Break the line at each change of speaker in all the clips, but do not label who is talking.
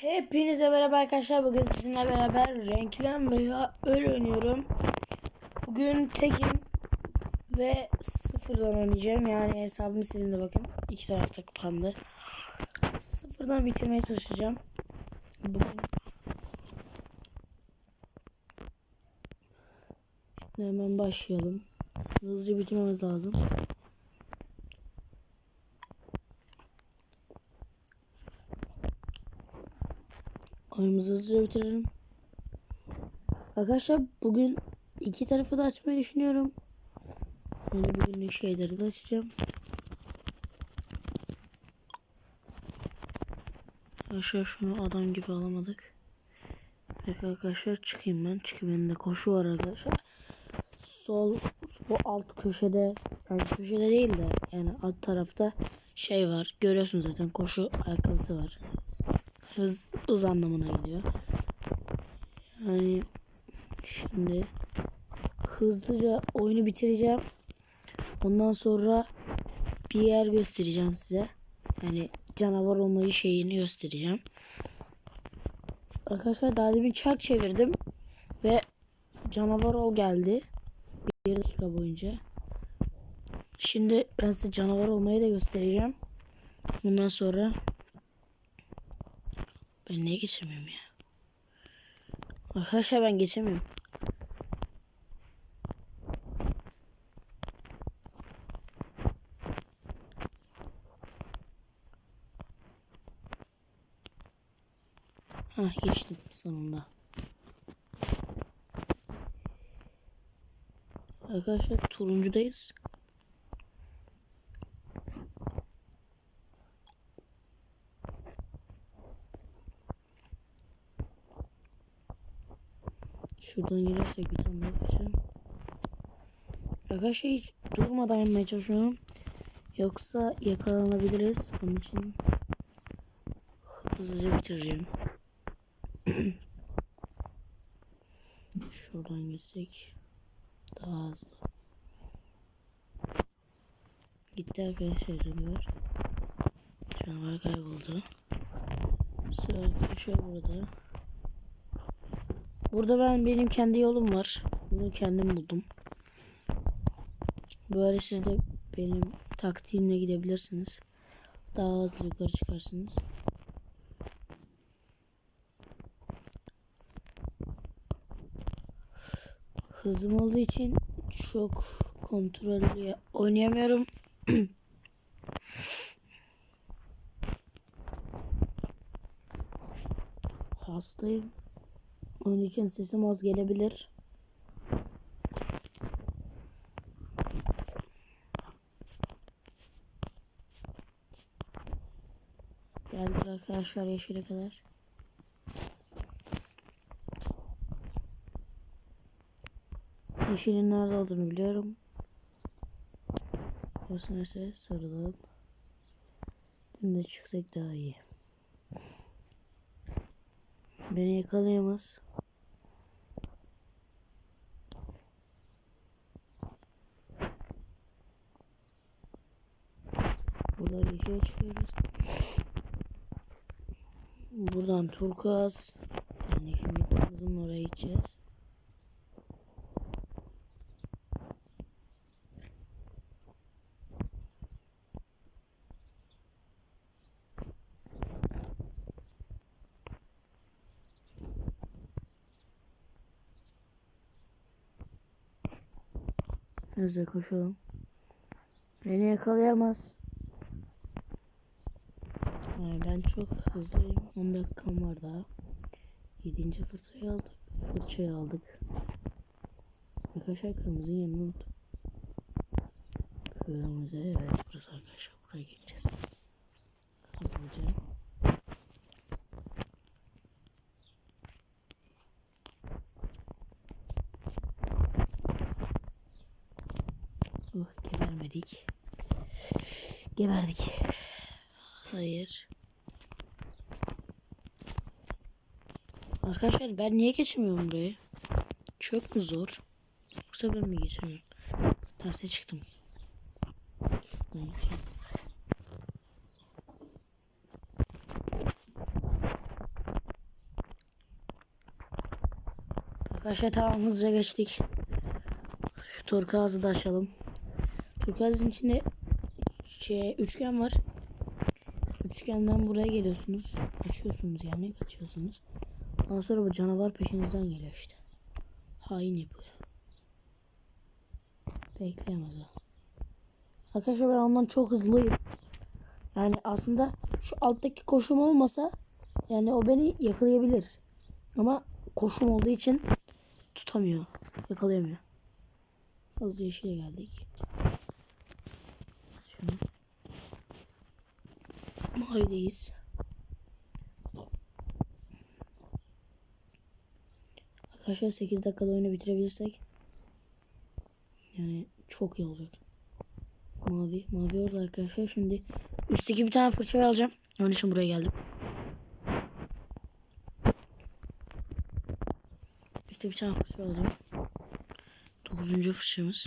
Hepinize merhaba arkadaşlar. Bugün sizinle beraber renklen veya öl oynuyorum. Bugün tekim ve sıfırdan oynayacağım. Yani hesabım silindi bakın. İki tarafta kapandı. Sıfırdan bitirmeye çalışacağım. Bugün. Şimdi hemen başlayalım. Hızlıca bitirmemiz lazım. Oyunumuzu hızlıca bitirelim. Arkadaşlar bugün iki tarafı da açmayı düşünüyorum. Yani bugün şeyleri de açacağım. Arkadaşlar şunu adam gibi alamadık. Peki arkadaşlar çıkayım ben. Çıkayım önünde koşu var arkadaşlar. Sol, sol alt köşede yani köşede değil de yani alt tarafta şey var. Görüyorsunuz zaten koşu ayakkabısı var hız, hız anlamına geliyor. Yani şimdi hızlıca oyunu bitireceğim. Ondan sonra bir yer göstereceğim size. Yani canavar olmayı şeyini göstereceğim. Arkadaşlar daha bir çark çevirdim ve canavar ol geldi. Bir dakika boyunca. Şimdi ben size canavar olmayı da göstereceğim. Bundan sonra ben niye geçemiyorum ya? Arkadaşlar ben geçemiyorum. Ha geçtim sonunda. Arkadaşlar turuncudayız. Şuradan girersek bir tane daha yapacağım. Arkadaşlar hiç durmadan yapmaya çalışıyorum. Yoksa yakalanabiliriz. Onun için hızlıca bitireceğim. Şuradan girsek daha hızlı. Gitti arkadaşlar canavar. Canavar kayboldu. Sıra arkadaşlar burada. Burada ben benim kendi yolum var. Bunu kendim buldum. Böyle siz de benim taktiğimle gidebilirsiniz. Daha hızlı yukarı çıkarsınız. Hızım olduğu için çok kontrollü oynayamıyorum. Hastayım. Onun için sesim az gelebilir. Geldik arkadaşlar yeşile kadar. Yeşilin nerede olduğunu biliyorum. Burası neyse sarılalım. Şimdi çıksak daha iyi. Beni yakalayamaz. Buradan yeşile çıkıyoruz. Buradan turkuaz. Yani şimdi kırmızının oraya gideceğiz. Hızlı koşalım. Beni yakalayamaz. Ben çok hızlıyım. 10 dakikam var daha. 7. fırçayı aldık. Fırçayı aldık. Arkadaşlar kırmızı yerini unuttum. Kırmızı evet burası arkadaşlar. Buraya geçeceğiz. Hızlıca. Oh, gebermedik. Geberdik. Hayır. Arkadaşlar ben niye geçemiyorum burayı? Çok mu zor? Yoksa ben mi geçemiyorum? Terse çıktım. Neyse. Arkadaşlar tamam hızlıca geçtik. Şu torkazı da açalım. Turkuazın içinde şey, üçgen var. Üçgenden buraya geliyorsunuz. Açıyorsunuz yani kaçıyorsunuz. Ondan sonra bu canavar peşinizden geliyor işte. Hain yapıyor. Bekleyemez o. Arkadaşlar ben ondan çok hızlıyım. Yani aslında şu alttaki koşum olmasa yani o beni yakalayabilir. Ama koşum olduğu için tutamıyor. Yakalayamıyor. Hızlıca yeşile geldik. Şunu. Mavideyiz. Arkadaşlar 8 dakikada oyunu bitirebilirsek yani çok iyi olacak. Mavi. Mavi orada arkadaşlar. Şimdi üstteki bir tane fırça alacağım. Onun için buraya geldim. İşte bir tane fırça alacağım. Dokuzuncu fırçamız.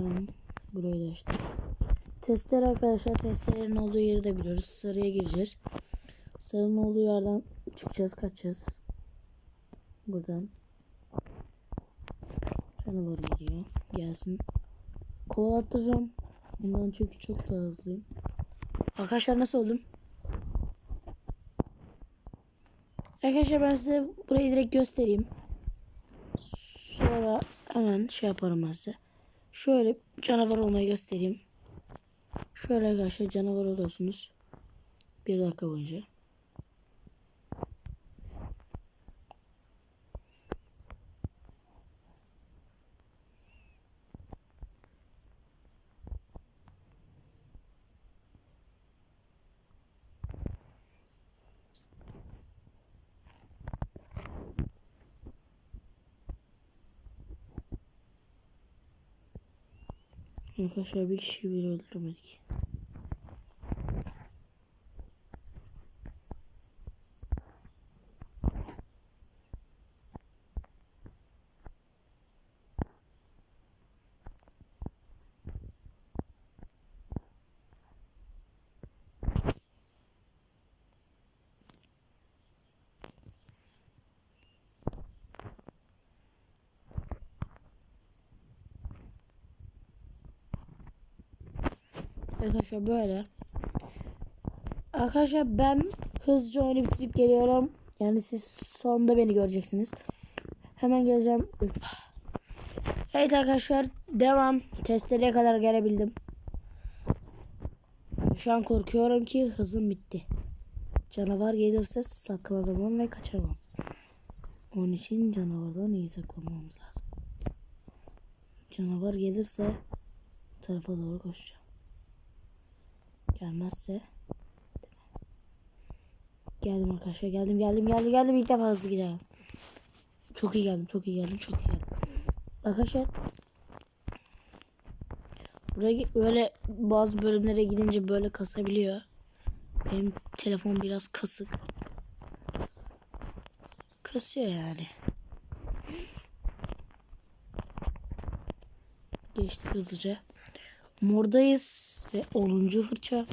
Tamam. Burayı da açtık. Testler arkadaşlar. Testlerin olduğu yeri de biliyoruz. Sarıya gireceğiz. Sarının olduğu yerden çıkacağız. Kaçacağız. Buradan. Canavar geliyor. Gelsin. Kovalattıracağım. Bundan çünkü çok daha hızlıyım. Arkadaşlar nasıl oldum? Arkadaşlar ben size burayı direkt göstereyim. Sonra hemen şey yaparım ben size. Şöyle canavar olmayı göstereyim. Şöyle arkadaşlar canavar oluyorsunuz. Bir dakika boyunca. Arkadaşlar bir kişi bile öldüremedik. Arkadaşlar böyle. Arkadaşlar ben hızlıca oyunu bitirip geliyorum. Yani siz sonunda beni göreceksiniz. Hemen geleceğim. Evet arkadaşlar devam. Testlere kadar gelebildim. Şu an korkuyorum ki hızım bitti. Canavar gelirse saklanamam ve kaçamam. Onun için canavardan iyi saklanmamız lazım. Canavar gelirse tarafa doğru koşacağım. Gelmezse Geldim arkadaşlar geldim geldim geldim geldim ilk defa hızlı gidelim. Çok iyi geldim çok iyi geldim çok iyi geldim. Arkadaşlar Buraya böyle bazı bölümlere gidince böyle kasabiliyor. Benim telefon biraz kasık. Kasıyor yani. Geçtik hızlıca. Mordayız ve 10. fırça.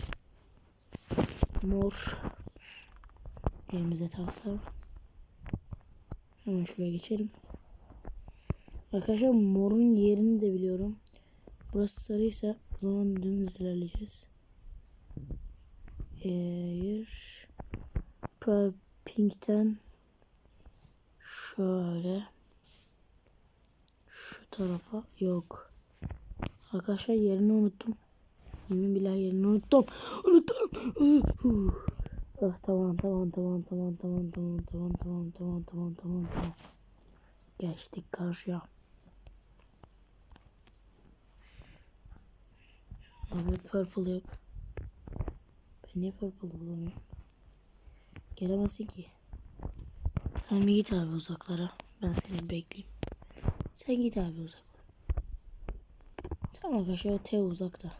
Mor. Elimizde tahta. Hemen şuraya geçelim. Arkadaşlar morun yerini de biliyorum. Burası sarıysa o zaman dümdüz ilerleyeceğiz. Eğer Pink'ten şöyle şu tarafa yok. Arkadaşlar yerini unuttum. Yemin billahi yerini unuttum. Unuttum. ah, tamam tamam tamam tamam tamam tamam tamam tamam tamam tamam tamam tamam. Geçtik karşıya. Abi purple yok. Ben niye purple bulamıyorum? Gelemezsin ki. Sen bir git abi uzaklara. Ben seni bekleyeyim. Sen git abi uzaklara. Tamam arkadaşlar o T uzakta.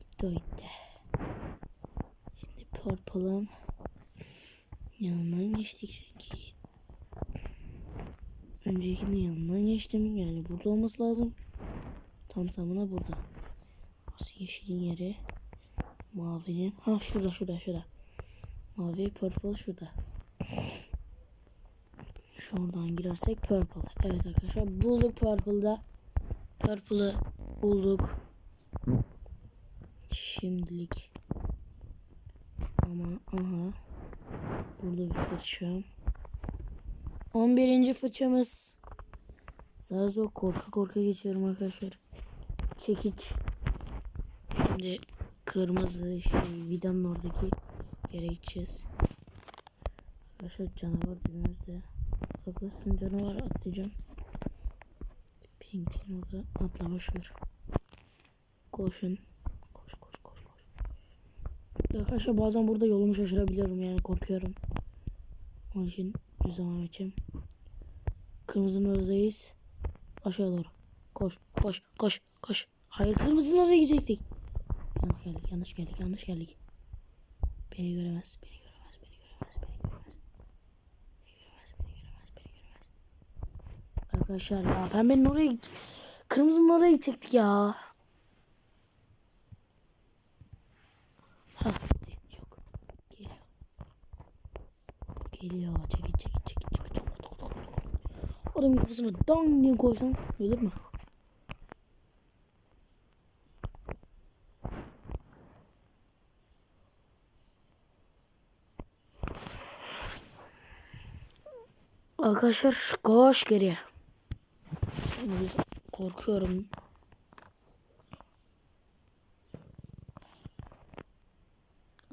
Gitti o gitti. Şimdi Purple'ın yanından geçtik çünkü. Öncekinin yanından geçtim. Yani burada olması lazım. Tam tamına burada. Burası yeşilin yeri. Mavinin. Ha şurada şurada şurada. Mavi purple şurada. Şuradan girersek purple. Evet arkadaşlar bulduk purple'da. Purple'ı bulduk. Şimdilik. Ama aha. Burada bir fırça. 11. fırçamız. Zar zor korka korka geçiyorum arkadaşlar. Çekiç. Şimdi kırmızı şey vidanın oradaki yere gideceğiz. Arkadaşlar canavar dibimizde. Uzaklaşsın canavar atlayacağım. Pink'in orada atla boşver. Koşun. Koş koş koş koş. Arkadaşlar bazen burada yolumu şaşırabiliyorum yani korkuyorum. Onun için düz devam edeceğim. Kırmızının oradayız. Aşağı doğru. Koş koş koş koş. Hayır kırmızının oraya gidecektik. Yanlış geldik yanlış geldik yanlış geldik. Beni göremez beni göremez beni göremez. Beni göremez beni göremez beni göremez. Arkadaşlar ya pembenin oraya git. Kırmızının oraya gidecektik ya. Ha. Yok. Geliyor. Geliyor. Çekil çekil çekil çekil. çekil. Adamın kafasına dang diye koysam ölür mü? Arkadaşlar koş geriye. Korkuyorum.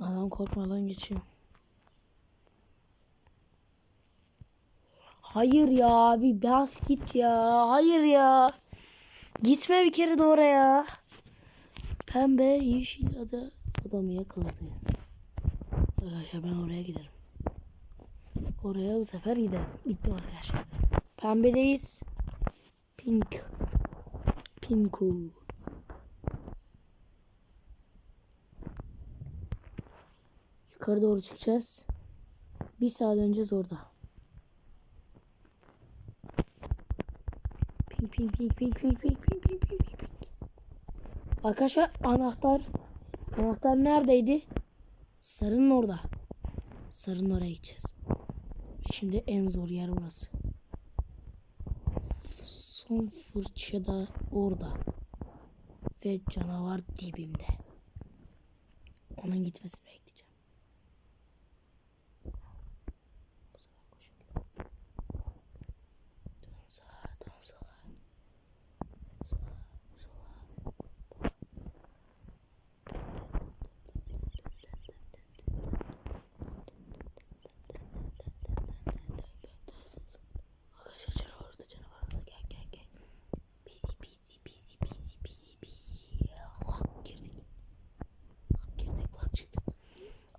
Adam korkmadan geçiyor. Hayır ya abi bas git ya. Hayır ya. Gitme bir kere de oraya. Pembe yeşil ada adamı yakaladı. Arkadaşlar ben oraya giderim. Oraya bu sefer giderim. Gittim arkadaşlar. Pembedeyiz. Pink. Pinku. Yukarı doğru çıkacağız. Bir saat önce orada. Pink pink pink pink pink pink pink pink pink pink. Arkadaşlar anahtar anahtar neredeydi? Sarının orada. Sarının oraya gideceğiz. Ve şimdi en zor yer burası. Son fırça da orada. Ve canavar dibimde. Onun gitmesini bekleyeceğim.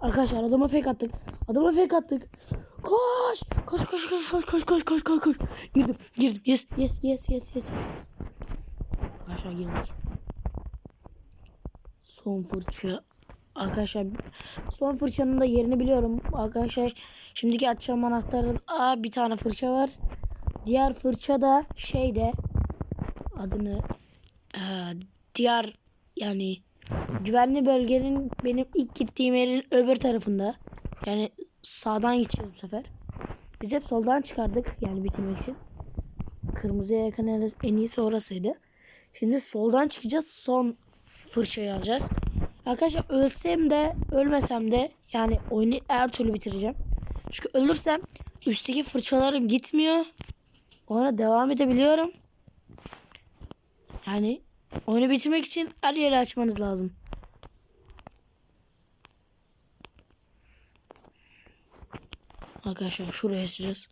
Arkadaşlar adama fake attık. Adama fake attık. Koş. Koş koş koş koş koş koş koş koş koş. Girdim girdim. Yes yes yes yes yes yes. yes. Arkadaşlar girdik. Son fırça. Arkadaşlar son fırçanın da yerini biliyorum. Arkadaşlar şimdiki açacağım anahtarın Aa, bir tane fırça var. Diğer fırça da şeyde adını e, diğer yani güvenli bölgenin benim ilk gittiğim yerin öbür tarafında. Yani sağdan gideceğiz bu sefer. Biz hep soldan çıkardık yani bitirmek için. Kırmızıya yakın en iyisi orasıydı. Şimdi soldan çıkacağız. Son fırçayı alacağız. Arkadaşlar ölsem de ölmesem de yani oyunu her türlü bitireceğim. Çünkü ölürsem üstteki fırçalarım gitmiyor. Ona devam edebiliyorum. Yani oyunu bitirmek için her yeri açmanız lazım. Arkadaşlar şuraya açacağız.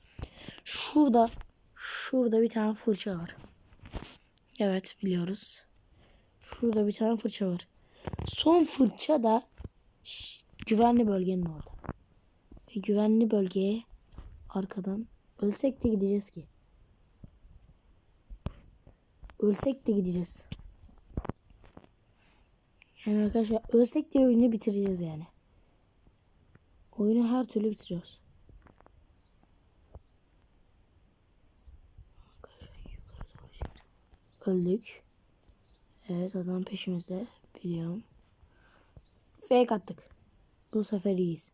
Şurada şurada bir tane fırça var. Evet biliyoruz. Şurada bir tane fırça var. Son fırça da güvenli bölgenin orada. Ve güvenli bölgeye arkadan ölsek de gideceğiz ki. Ölsek de gideceğiz. Yani arkadaşlar ölsek de oyunu bitireceğiz yani. Oyunu her türlü bitiriyoruz. Öldük. Evet adam peşimizde. Biliyorum. Fake attık. Bu sefer iyiyiz.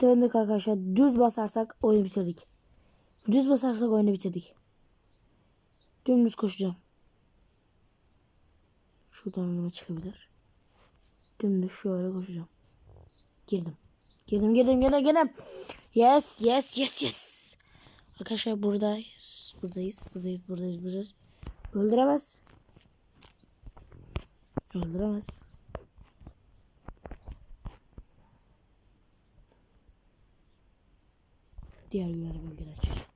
Döndük arkadaşlar. Düz basarsak oyunu bitirdik. Düz basarsak oyunu bitirdik. Dümdüz koşacağım. Şuradan önüme çıkabilir. Dümdüz şöyle koşacağım. Girdim. Girdim girdim girdim girdim. Yes yes yes yes. Arkadaşlar buradayız. Buradayız buradayız buradayız buradayız. Öldüremez. Öldüremez. Diğer güvenli bölgeler açacağım.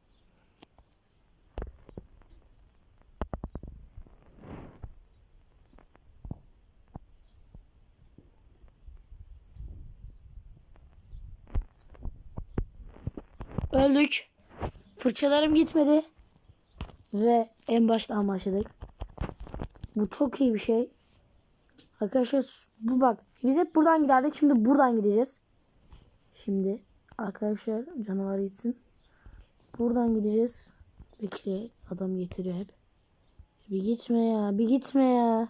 Öldük. Fırçalarım gitmedi. Ve en baştan başladık. Bu çok iyi bir şey. Arkadaşlar bu bak. Biz hep buradan giderdik. Şimdi buradan gideceğiz. Şimdi arkadaşlar canavar gitsin. Buradan gideceğiz. Bekle adam getiriyor hep. Bir gitme ya. Bir gitme ya.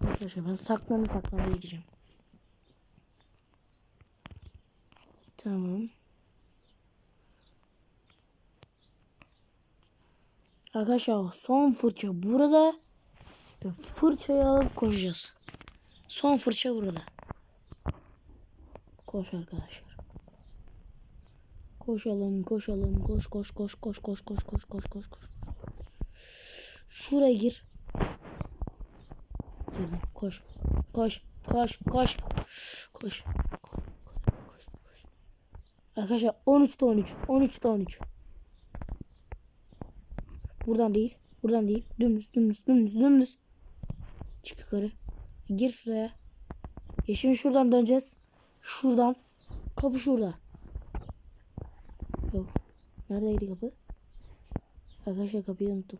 Arkadaşlar ben saklanı saklanı gideceğim. Tamam. Arkadaşlar son fırça burada. Fırçayı alıp koşacağız. Son fırça burada. Koş arkadaşlar. Koşalım, koşalım. Koş, koş, koş, koş, koş, koş, koş, koş, koş, koş. Şuraya gir. Girdim. Koş, koş, koş. Koş. Koş, koş, koş, koş. Arkadaşlar 13'te 13. 13'te 13. Buradan değil. Buradan değil. Dümdüz, dümdüz, dümdüz, dümdüz. Çık yukarı. Gir şuraya. Ya şimdi şuradan döneceğiz. Şuradan. Kapı şurada. Yok. Neredeydi kapı? Arkadaşlar kapıyı unuttum.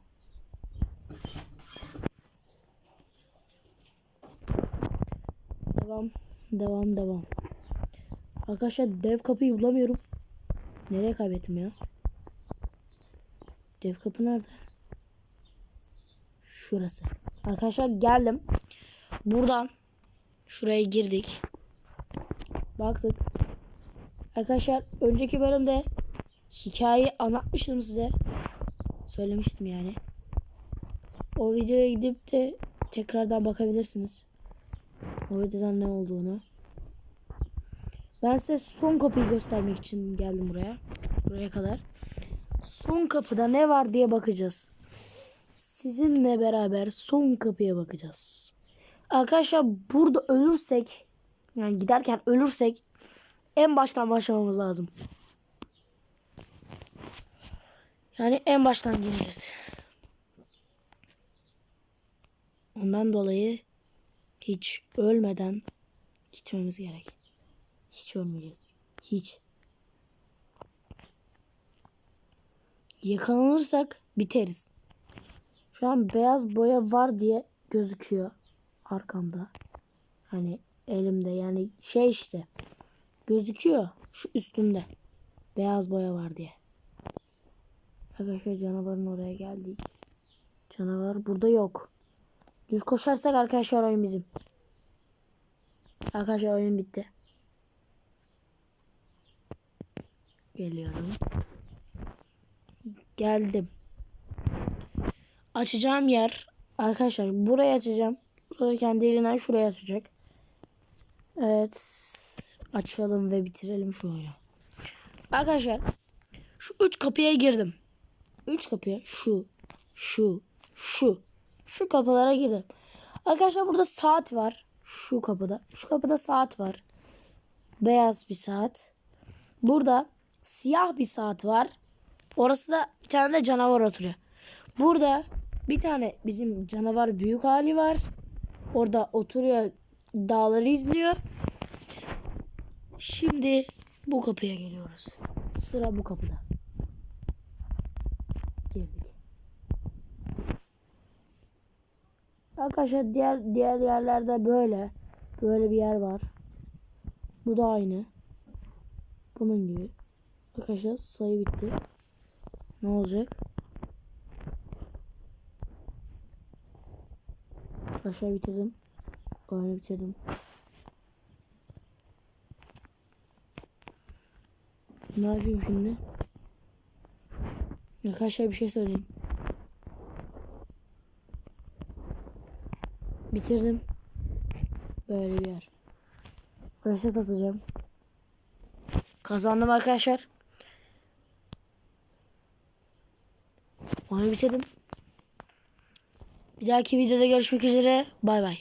Devam. Devam devam. Arkadaşlar dev kapıyı bulamıyorum. Nereye kaybettim ya? Dev kapı nerede? Şurası. Arkadaşlar geldim. Buradan şuraya girdik. Baktık. Arkadaşlar önceki bölümde hikayeyi anlatmıştım size. Söylemiştim yani. O videoya gidip de tekrardan bakabilirsiniz. O videodan ne olduğunu. Ben size son kapıyı göstermek için geldim buraya. Buraya kadar. Son kapıda ne var diye bakacağız. Sizinle beraber son kapıya bakacağız. Arkadaşlar burada ölürsek yani giderken ölürsek en baştan başlamamız lazım. Yani en baştan gireceğiz. Ondan dolayı hiç ölmeden gitmemiz gerek. Hiç ölmeyeceğiz. Hiç. Yakalanırsak biteriz. Şu an beyaz boya var diye gözüküyor arkamda. Hani elimde yani şey işte gözüküyor şu üstümde. Beyaz boya var diye. Arkadaşlar canavarın oraya geldik. Canavar burada yok. Düz koşarsak arkadaşlar oyun bizim. Arkadaşlar oyun bitti. Geliyorum. Geldim. Açacağım yer arkadaşlar burayı açacağım. Sonra kendi elinden şuraya açacak. Evet. Açalım ve bitirelim şu oyunu. Arkadaşlar şu üç kapıya girdim. Üç kapıya şu, şu, şu. Şu kapılara girdim. Arkadaşlar burada saat var. Şu kapıda. Şu kapıda saat var. Beyaz bir saat. Burada siyah bir saat var. Orası da bir tane de canavar oturuyor. Burada bir tane bizim canavar büyük hali var. Orada oturuyor dağları izliyor. Şimdi bu kapıya geliyoruz. Sıra bu kapıda. Girdik. Arkadaşlar diğer diğer yerlerde böyle böyle bir yer var. Bu da aynı. Bunun gibi. Arkadaşlar sayı bitti. Ne olacak? Aşağı bitirdim. Oyunu bitirdim. Ne yapayım şimdi? Arkadaşlar bir şey söyleyeyim. Bitirdim. Böyle bir yer. Reset atacağım. Kazandım arkadaşlar. Oyunu bitirdim. Bir dahaki videoda görüşmek üzere. Bay bay.